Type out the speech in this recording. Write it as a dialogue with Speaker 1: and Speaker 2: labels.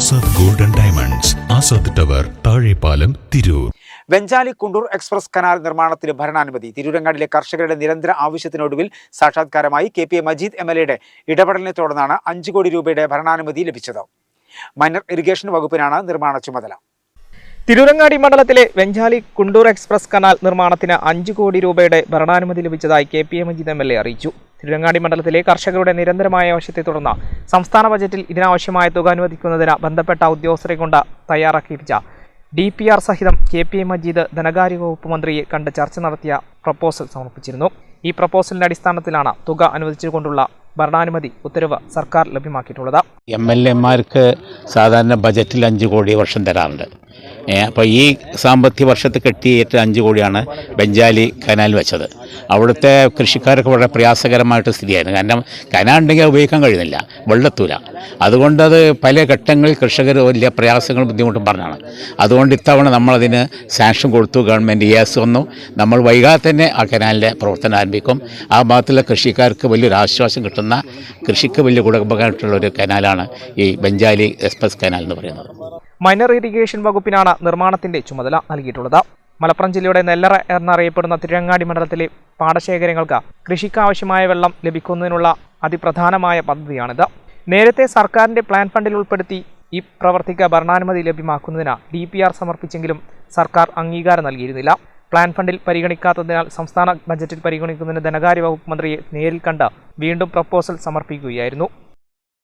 Speaker 1: Azad golden diamonds Azad tower Thazhepalam Tirur
Speaker 2: Venchali Kundoor express canal നിർമ്മാണത്തിന് ഭരണാനുമതി. തിരൂരങ്ങാടിലെ കർഷകരുടെ നിരന്തര ആവശ്യത്തിനൊടുവിൽ സാക്ഷാത്കാരമായി K P A Majeed M L എയുടെ ഇടപെടലിനെ തുടർന്നാണ് അഞ്ച് കോടി രൂപയുടെ ഭരണാനുമതി ലഭിച്ചത്. മൈനർ ഇറിഗേഷൻ വകുപ്പിനാണ് നിർമ്മാണ ചുമതല.
Speaker 3: തിരൂരങ്ങാടി മണ്ഡലത്തിലെ വെഞ്ചാലി കുണ്ടൂർ എക്സ്പ്രസ് കനാൽ നിർമ്മാണത്തിന് അഞ്ച് കോടി രൂപയുടെ ഭരണാനുമതി ലഭിച്ചതായി K P A Majeed M L A അറിയിച്ചു. തിരൂരങ്ങാടി മണ്ഡലത്തിലെ കർഷകരുടെ നിരന്തരമായ ആവശ്യത്തെ തുടർന്ന് സംസ്ഥാന ബജറ്റിൽ ഇതിനാവശ്യമായ തുക അനുവദിക്കുന്നതിന് ബന്ധപ്പെട്ട ഉദ്യോഗസ്ഥരെ കൊണ്ട് തയ്യാറാക്കിയിപ്പിച്ച ഡി പി ആർ സഹിതം കെ പി എ മജീദ് ധനകാര്യ വകുപ്പ് മന്ത്രിയെ കണ്ട് ചർച്ച നടത്തിയ പ്രപ്പോസൽ സമർപ്പിച്ചിരുന്നു. ഈ പ്രപ്പോസലിന്റെ അടിസ്ഥാനത്തിലാണ് തുക അനുവദിച്ചുകൊണ്ടുള്ള ഭരണാനുമതി ഉത്തരവ് സർക്കാർ ലഭ്യമാക്കിയിട്ടുള്ളത്.
Speaker 4: എം എൽ എമാർക്ക് സാധാരണ ബജറ്റിൽ അഞ്ച് കോടി വർഷം തരാറുണ്ട്. അപ്പോൾ ഈ സാമ്പത്തിക വർഷത്തിൽ കെട്ടിയേറ്റ അഞ്ച് കോടിയാണ് ബെഞ്ചാലി കനാൽ വെച്ചത്. അവിടുത്തെ കൃഷിക്കാർക്ക് വളരെ പ്രയാസകരമായിട്ട് സ്ഥിതിയായിരുന്നു. കാരണം കനാൽ ഉണ്ടെങ്കിൽ ഉപയോഗിക്കാൻ കഴിയുന്നില്ല. വെള്ളത്തൂല. അതുകൊണ്ട് അത് പല ഘട്ടങ്ങളിൽ കർഷകർ വലിയ പ്രയാസങ്ങളും ബുദ്ധിമുട്ടും പറഞ്ഞാണ്. അതുകൊണ്ട് ഇത്തവണ നമ്മളതിന് സാങ്ഷൻ കൊടുത്തു. ഗവൺമെന്റ് എസ് വന്നു. നമ്മൾ വൈകാതെ തന്നെ ആ കനാലിന്റെ പ്രവർത്തനം ആരംഭിക്കും. ആ ഭാഗത്തുള്ള കൃഷിക്കാർക്ക് വലിയൊരു ആശ്വാസം കിട്ടുന്ന കൃഷിക്ക് വലിയ ഗുണപകരമായിട്ടുള്ള ഒരു കനാലാണ് ഈ ബെഞ്ചാലി എക്സ്പ്രസ് കനാൽ എന്ന് പറയുന്നത്.
Speaker 3: മൈനർ ഇറിഗേഷൻ വകുപ്പിനാണ് നിർമ്മാണത്തിന്റെ ചുമതല നൽകിയിട്ടുള്ളത്. മലപ്പുറം ജില്ലയുടെ നെല്ലറ എന്നറിയപ്പെടുന്ന തിരങ്ങാടി മണ്ഡലത്തിലെ പാടശേഖരങ്ങൾക്ക് കൃഷിക്കാവശ്യമായ വെള്ളം ലഭിക്കുന്നതിനുള്ള അതിപ്രധാനമായ പദ്ധതിയാണിത്. നേരത്തെ സർക്കാരിന്റെ പ്ലാൻ ഫണ്ടിൽ ഉൾപ്പെടുത്തി ഈ പ്രവർത്തിക്ക് ഭരണാനുമതി ലഭ്യമാക്കുന്നതിന് ഡി പി ആർ സമർപ്പിച്ചെങ്കിലും സർക്കാർ അംഗീകാരം നൽകിയിരുന്നില്ല. പ്ലാൻ ഫണ്ടിൽ പരിഗണിക്കാത്തതിനാൽ സംസ്ഥാന ബജറ്റിൽ പരിഗണിക്കുന്നതിന് ധനകാര്യ വകുപ്പ് മന്ത്രിയെ നേരിൽ കണ്ട് വീണ്ടും പ്രപ്പോസൽ സമർപ്പിക്കുകയായിരുന്നു.